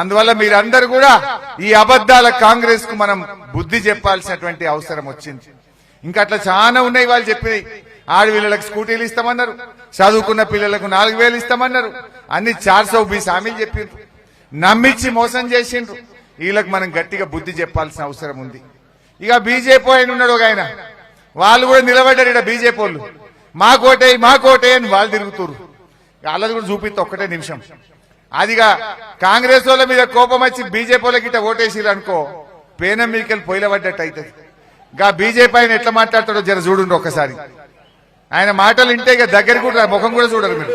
అందువల్ల మీరందరూ కూడా ఈ అబద్దాల కాంగ్రెస్కు మనం బుద్ధి చెప్పాల్సినటువంటి అవసరం వచ్చింది. ఇంకా అట్లా చాలా ఉన్నాయి వాళ్ళు చెప్పింది. ఆడపిల్లలకు స్కూటీలు ఇస్తామన్నారు. చదువుకున్న పిల్లలకు నాలుగు వేలు ఇస్తామన్నారు. అన్ని చార్ సౌ బీస్ హామీలు చెప్పిండ్రు నమ్మించి మోసం చేసిండ్రు. వీళ్ళకి మనం గట్టిగా బుద్ధి చెప్పాల్సిన అవసరం ఉంది. ఇక బీజేపీ ఆయన ఉన్నాడు ఒక ఆయన. వాళ్ళు కూడా నిలబడ్డారు ఇక్కడ బీజేపీ వాళ్ళు. మా కోటే మా కోటే అని వాళ్ళు తిరుగుతురు వాళ్ళది కూడా చూపిస్తే ఒక్కటే నిమిషం. అదిగా కాంగ్రెస్ వాళ్ళ మీద కోపం వచ్చి బీజేపీ వాళ్ళకి ఇట్లా ఓటేసిరు అనుకో పేనం మీకెళ్ళి పొయ్యిల పడ్డట్టు అవుతుంది గా బీజేపీ ఆయన ఎట్లా మాట్లాడతాడో జర చూడండి ఒక్కసారి ఆయన మాటలు వింటే ఇక దగ్గర కూడా ముఖం కూడా చూడరు మీరు.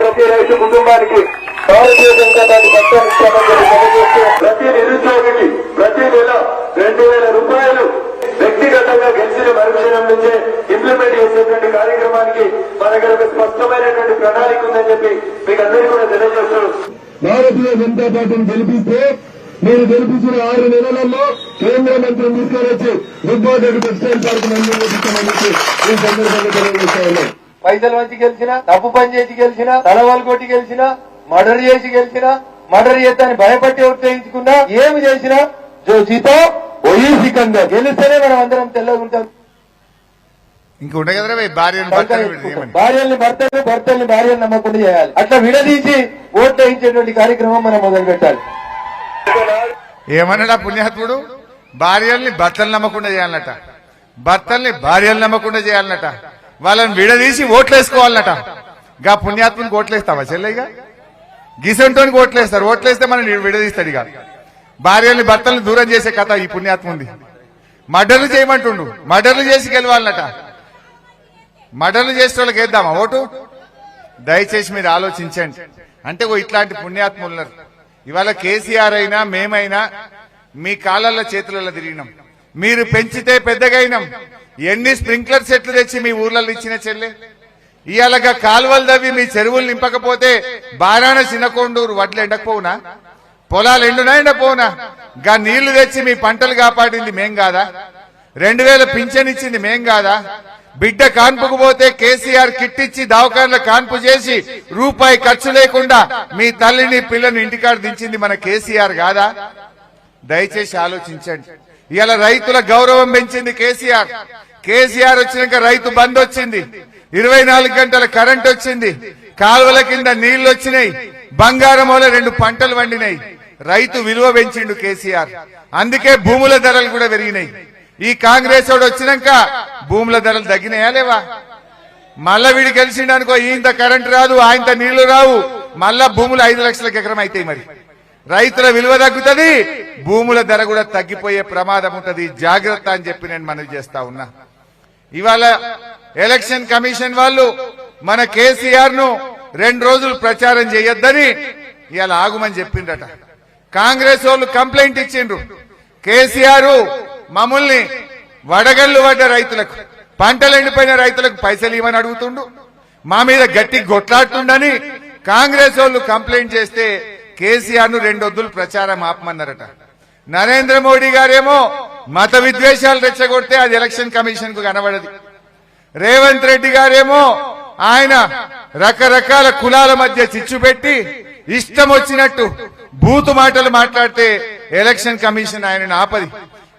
ప్రతి రైతు కుటుంబానికి భారతీయ జనతా పార్టీ ప్రతి నిరుద్యోగికి ప్రతి నెల రెండు వేల రూపాయలు నుంచే ఇంప్లిమెంట్ చేసేటువంటి కార్యక్రమానికి మన దగ్గర స్పష్టమైనటువంటి ప్రణాళిక ఉందని చెప్పి మీకు అందరికీ కూడా తెలియజేస్తూ భారతీయ జనతా పార్టీని గెలిపిస్తే మీరు గెలిపించిన ఆరు నెలలలో కేంద్ర మంత్రిని తీసుకొని వచ్చి దుబ్బారెడ్డి టెక్స్టైల్ పార్క్ ఈ సందర్భంగా తెలియజేస్తా ఉన్నాం పైసలు మంచి గెలిచిన తప్పు పని చేసి గెలిచిన తలవాలు కొట్టి గెలిచిన మర్డర్ చేసి గెలిచిన మర్డర్ చేస్తాని భయపట్టి ఉత్తేజించుకున్నా ఏమి చేసినా జో జీతో ఒయి సికందర్ గెలిస్తేనే మనం అందరం తెల్లగా ఉంటాం. ఇంక ఉండే భయ్, భార్యను భర్తను భార్యల్ని భర్తలు భర్తల్ని భార్యను నమ్మకుండా చేయాలి. అట్లా విడదీసి ఓట్లు వేయించేటువంటి కార్యక్రమం మనం మొదలు పెట్టాలి. ఏమన్నాడా పుణ్యాత్ముడు? భార్యల్ని భర్తలు నమ్మకుండా చేయాలన్నట. భర్తల్ని భార్యలు నమ్మకుండా చేయాలన్నట. వాళ్ళని విడదీసి ఓట్లు వేసుకోవాలన్నట. గా పుణ్యాత్మునికి ఓట్లేస్తావా చెల్లెగా గిసంటోనికి ఓట్లేస్తారు ఓట్లేస్తే మనం విడదీస్తాడు ఇక. భార్యల్ని భర్తల్ని దూరం చేసే కథ ఈ పుణ్యాత్ముంది. మర్డర్లు చేయమంటుండు. మర్డర్లు చేసి గెలవాలన్నట. మడలు చేసే వాళ్ళకి వేద్దామా? ఓటు? దయచేసి మీరు ఆలోచించండి. అంటే ఓ ఇట్లాంటి పుణ్యాత్ములు ఉన్నారు ఇవాళ కేసీఆర్ అయినా మేమైనా మీ కాళ్ళల్లో చేతులలో తిరిగినాం. మీరు పెంచితే పెద్దగైనాం ఎన్ని స్ప్రింక్లర్ సెట్లు తెచ్చి మీ ఊర్లలో ఇచ్చిన చెల్లె? ఇవాళగా కాలువలు తవ్వి మీ చెరువులు నింపకపోతే బారాన చిన్నకొండూరు వడ్లు ఎండకపోవునా? పొలాలు ఎండునా ఎండపోవునా? గా నీళ్ళు తెచ్చి మీ పంటలు కాపాడింది మేం కాదా? రెండు వేల పింఛన్ ఇచ్చింది మేం కాదా? బిడ్డ కాన్పుకు పోతే కేసీఆర్ కిట్ ఇచ్చి దవాఖానలో కాన్పు చేసి రూపాయి ఖర్చు లేకుండా మీ తల్లిని పిల్లని ఇంటికాడ దించింది మన కేసీఆర్ కాదా? దయచేసి ఆలోచించండి. ఇలా రైతుల గౌరవం పెంచింది కేసీఆర్. కేసీఆర్ వచ్చినాక రైతు బంద్ వచ్చింది. ఇరవై నాలుగు గంటల కరెంట్ వచ్చింది. కాలువల కింద నీళ్ళు వచ్చినాయి. బంగారం వల్ల రెండు పంటలు వండినాయి. రైతు విలువ పెంచిండు కేసీఆర్. అందుకే భూముల ధరలు కూడా పెరిగినాయి. ఈ కాంగ్రెస్ వాడు వచ్చినాక భూముల ధరలు తగ్గినాయా లేవా? మళ్ళా వీడు గెలిచిండనుకో ఈయంత కరెంట్ రాదు ఆయంత నీళ్ళు రావు. మళ్ళా భూములు ఐదు లక్షలకు ఎకరం అవుతాయి మరి. రైతుల విలువ తగ్గుతుంది భూముల ధర కూడా తగ్గిపోయే ప్రమాదం ఉంటది. జాగ్రత్త అని చెప్పి నేను మనవి చేస్తా ఉన్నా. ఇవాళ ఎలక్షన్ కమిషన్ వాళ్ళు మన కేసీఆర్ను రెండు రోజులు ప్రచారం చేయొద్దని ఇవాళ ఆగుమని చెప్పిండట కాంగ్రెస్ వాళ్ళు కంప్లైంట్ ఇచ్చిండ్రు. కేసీఆర్ మమ్మల్ని వడగళ్ళు పడ్డ రైతులకు పంటలు ఎండిపోయిన రైతులకు పైసలు ఇవ్వని అడుగుతుండు. మా మీద గట్టి కొట్లాడుతుండని కాంగ్రెస్ వాళ్ళు కంప్లైంట్ చేస్తే కేసీఆర్ను రెండొద్దులు ప్రచారం ఆపమన్నారట. నరేంద్ర మోడీ గారేమో మత విద్వేషాలు రెచ్చగొడితే అది ఎలక్షన్ కమిషన్కు కనబడదు. రేవంత్ రెడ్డి గారేమో ఆయన రకరకాల కులాల మధ్య చిచ్చు పెట్టి ఇష్టం వచ్చినట్టు బూతు మాటలు మాట్లాడితే ఎలక్షన్ కమిషన్ ఆయనను ఆపది.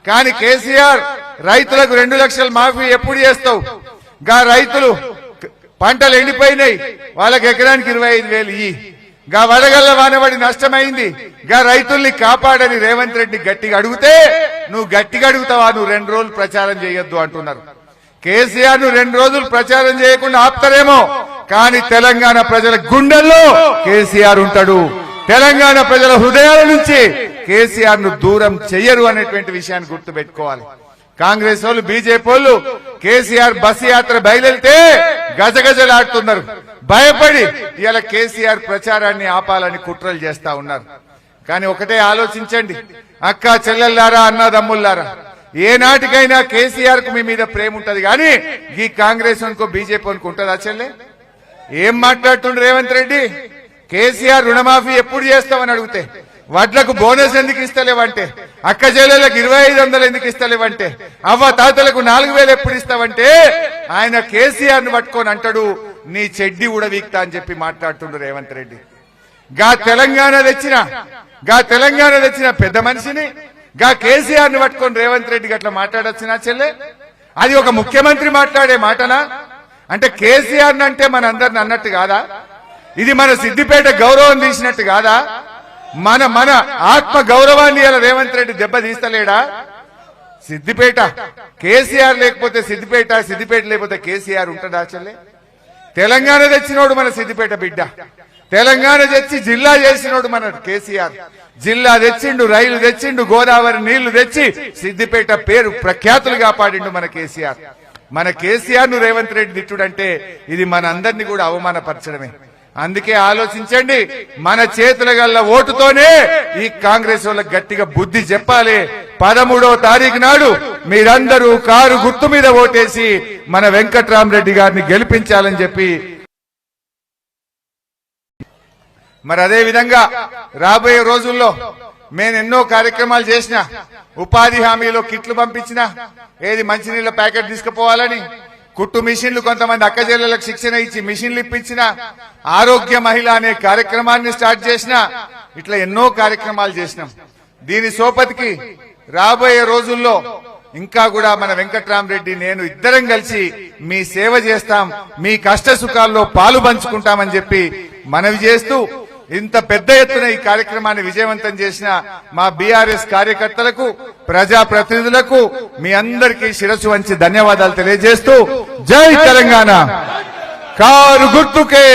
కానీ కేసీఆర్ రైతులకు రెండు లక్షల మాఫీ ఎప్పుడు చేస్తావు? గా రైతులు పంటలు ఎండిపోయినాయి వాళ్ళకి ఎకరానికి ఇరవై ఐదు వేలు ఇయ్యి. గా వడగల్ల వానబడి నష్టమైంది గా రైతుల్ని కాపాడని రేవంత్ రెడ్డి గట్టిగా అడిగితే నువ్వు గట్టిగా అడుగుతావా నువ్వు రెండు రోజులు ప్రచారం చేయొద్దు అంటున్నారు. కేసీఆర్ను రెండు రోజులు ప్రచారం చేయకుండా ఆపుతారేమో కానీ తెలంగాణ ప్రజల గుండెల్లో కేసీఆర్ ఉంటాడు. తెలంగాణ ప్రజల హృదయాల నుంచి కేసీఆర్ను దూరం చెయ్యరు అనేటువంటి విషయాన్ని గుర్తుపెట్టుకోవాలి. కాంగ్రెస్ వాళ్ళు బీజేపీ వాళ్ళు కేసీఆర్ బస్సు యాత్ర బయలుదేరితే గజగజలాడుతున్నారు. భయపడి ఇలా కేసీఆర్ ప్రచారాన్ని ఆపాలని కుట్రలు చేస్తా ఉన్నారు. కానీ ఒకటే ఆలోచించండి. అక్క చెల్లెల్లారా అన్నదమ్ముల్లారా ఏనాటికైనా కేసీఆర్కు మీ మీద ప్రేమ ఉంటది కానీ ఈ కాంగ్రెస్ అనుకో బీజేపీ అనుకు ఉంటుందా చెల్లె? ఏం మాట్లాడుతుండ్రు రేవంత్ రెడ్డి? కేసీఆర్ రుణమాఫీ ఎప్పుడు చేస్తామని అడిగితే వడ్లకు బోనస్ ఎందుకు ఇస్తలేవంటే? అక్క చెల్లెలకు ఇరవై ఐదు వందలు ఎందుకు ఇస్తలేవంటే? అవ్వ తాతలకు నాలుగు వేలు ఎప్పుడు ఇస్తావంటే? ఆయన కేసీఆర్ను పట్టుకొని అంటాడు నీ చెడ్డి ఉడవీక్తా అని చెప్పి మాట్లాడుతుండ్రు రేవంత్ రెడ్డి. గా తెలంగాణ తెచ్చిన గా తెలంగాణ తెచ్చిన పెద్ద మనిషిని గా కేసీఆర్ను పట్టుకొని రేవంత్ రెడ్డి అట్లా మాట్లాడొచ్చినా చెల్లె? అది ఒక ముఖ్యమంత్రి మాట్లాడే మాటనా? అంటే కేసీఆర్ అంటే మన అందరిని అన్నట్టు కాదా? ఇది మన సిద్దిపేట గౌరవం తీసినట్టు కాదా? మన మన ఆత్మ గౌరవాన్ని ఇలా రేవంత్ రెడ్డి దెబ్బ తీస్తలేడా? సిద్దిపేట. కేసీఆర్ లేకపోతే సిద్దిపేట సిద్దిపేట లేకపోతే కేసీఆర్ ఉంటుందా చెల్లె? తెలంగాణ తెచ్చినోడు మన సిద్దిపేట బిడ్డ. తెలంగాణ తెచ్చి జిల్లా చేసినోడు మన కేసీఆర్. జిల్లా తెచ్చిండు రైలు తెచ్చిండు గోదావరి నీళ్ళు తెచ్చి సిద్దిపేట పేరు ప్రఖ్యాతులు కాపాడిండు మన కేసీఆర్. మన కేసీఆర్ను రేవంత్ రెడ్డి తిట్టుడంటే ఇది మన అందరినీ కూడా అవమానపరచడమే. అందుకే ఆలోచించండి మన చేతుల గల్ల ఓటుతోనే ఈ కాంగ్రెస్ వాళ్ళకి గట్టిగా బుద్ధి చెప్పాలి. పదమూడో తారీఖు నాడు మీరందరూ కారు గుర్తు మీద ఓటేసి మన వెంకట్రామరెడ్డి గారిని గెలిపించాలని చెప్పి. మరి అదే విధంగా రాబోయే రోజుల్లో నేను ఎన్నో కార్యక్రమాలు చేసిన ఉపాధి హామీలో కిట్లు పంపించిన ఏది మంచినీళ్ళ ప్యాకెట్ తీసుకుపోవాలని కుట్టు మిషన్లు కొంతమంది అక్క శిక్షణ ఇచ్చి మిషన్లు ఇప్పించిన ఆరోగ్య మహిళ అనే కార్యక్రమాన్ని స్టార్ట్ చేసిన ఇట్లా ఎన్నో కార్యక్రమాలు చేసినాం. దీని సోపతికి రాబోయే రోజుల్లో ఇంకా కూడా మన వెంకట్రామరెడ్డి నేను ఇద్దరం కలిసి మీ సేవ చేస్తాం మీ కష్ట సుఖాల్లో పాలు పంచుకుంటామని చెప్పి మనవి చేస్తూ ఇంత పెద్ద ఎత్తున ఈ కార్యక్రమాన్ని విజయవంతం చేసిన మా బీఆర్ఎస్ కార్యకర్తలకు ప్రజా ప్రతినిధులకు మీ అందరికీ శిరస్సు వంచి ధన్యవాదాలు తెలియజేస్తూ జై తెలంగాణ. కారు గుర్తుకే.